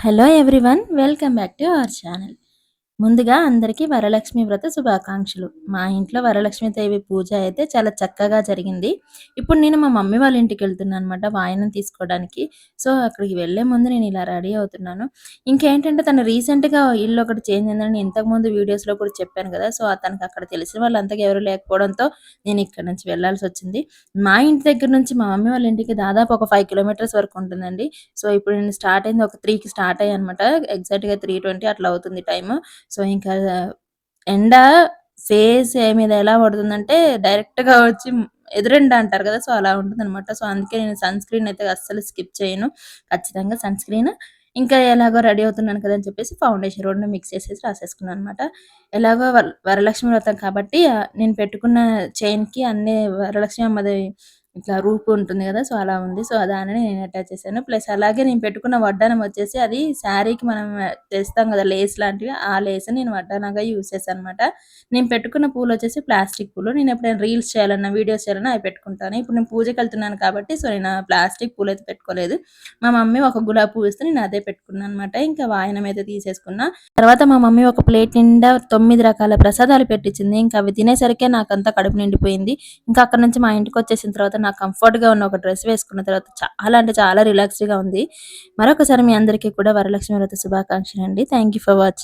Hello everyone welcome back to our channel ముందుగా అందరికీ వరలక్ష్మి వ్రత శుభాకాంక్షలు. మా ఇంట్లో వరలక్ష్మి దేవి పూజ అయితే చాలా చక్కగా జరిగింది. ఇప్పుడు నేను మా మమ్మీ వాళ్ళ ఇంటికి వెళ్తున్నాను అనమాట వాయనం తీసుకోవడానికి. సో అక్కడికి వెళ్ళే ముందు నేను ఇలా రెడీ అవుతున్నాను. ఇంకేంటంటే తను రీసెంట్గా ఇల్లు ఒకటి చేంజ్ అయిందని ఇంతకుముందు వీడియోస్లో కూడా చెప్పాను కదా. సో అతనికి అక్కడ తెలిసిన వాళ్ళంతా ఎవరు లేకపోవడంతో నేను ఇక్కడ నుంచి వెళ్ళాల్సి వచ్చింది. మా ఇంటి దగ్గర నుంచి మా మమ్మీ వాళ్ళ ఇంటికి దాదాపు ఒక ఫైవ్ కిలోమీటర్స్ వరకు ఉంటుందండి. సో ఇప్పుడు నేను స్టార్ట్ అయింది ఒక త్రీకి స్టార్ట్ అయ్యా అనమాట ఎగ్జాక్ట్గా త్రీ ట్వంటీ అట్లా అవుతుంది టైం సో ఇంకా ఎండ ఫేస్ మీద ఎలా పడుతుందంటే డైరెక్ట్‌గా వచ్చి ఎదురెండ అంటారు కదా! సో, అలా ఉంటుంది అనమాట సో, అందుకే నేను సన్ స్క్రీన్ అయితే అస్సలు స్కిప్ చేయను. ఖచ్చితంగా సన్ స్క్రీన్ ఇంకా ఎలాగో రెడీ అవుతున్నాను కదా! అని చెప్పేసి ఫౌండేషన్ 2 మిక్స్ చేసేసి రాసేసుకున్నాను అనమాట. ఎలాగో వరలక్ష్మి వ్రతం కాబట్టి నేను పెట్టుకున్న చైన్‌కి అన్ని వరలక్ష్మి అమ్మది ఇట్లా రూపు ఉంటుంది కదా! సో, అలా ఉంది. సో, దానిని నేను అటాచ్ చేశాను. ప్లస్ అలాగే నేను పెట్టుకున్న వడ్డానం వచ్చేసి అది శారీకి మనం తెస్తాం కదా! లేస్ లాంటివి ఆ లేస్ నేను వడ్డానంగా యూజ్ చేశాననమాట. నేను పెట్టుకున్న పూలు వచ్చేసి ప్లాస్టిక్ పూలు. నేను ఎప్పుడైనా రీల్స్ చేయాలన్నా, వీడియోస్ చేయాలన్నా అవి పెట్టుకుంటాను. ఇప్పుడు నేను పూజకి వెళ్తున్నాను కాబట్టి సో, నేను ప్లాస్టిక్ పూలు అయితే పెట్టుకోలేదు. మా మమ్మీ ఒక గులాబీ పువ్వు ఇస్తే నేను అదే పెట్టుకున్నాను అనమాట. ఇంకా వాయనం అయితే తీసేసుకున్నా. తర్వాత మా మమ్మీ ఒక ప్లేట్ నిండా తొమ్మిది రకాల ప్రసాదాలు పెట్టించింది. ఇంకా అవి తినేసరికే నాకంతా కడుపు నిండిపోయింది. ఇంకా అక్కడ నుంచి మా ఇంటికి వచ్చేసిన తర్వాత నాకు కంఫర్ట్‌గా ఉన్న ఒక డ్రెస్ వేసుకున్న తర్వాత చాలా అంటే చాలా రిలాక్స్డ్‌గా ఉంది. మరొకసారి మీ అందరికీ కూడా వరలక్ష్మి వ్రత శుభాకాంక్షలండి. Thank you for watching.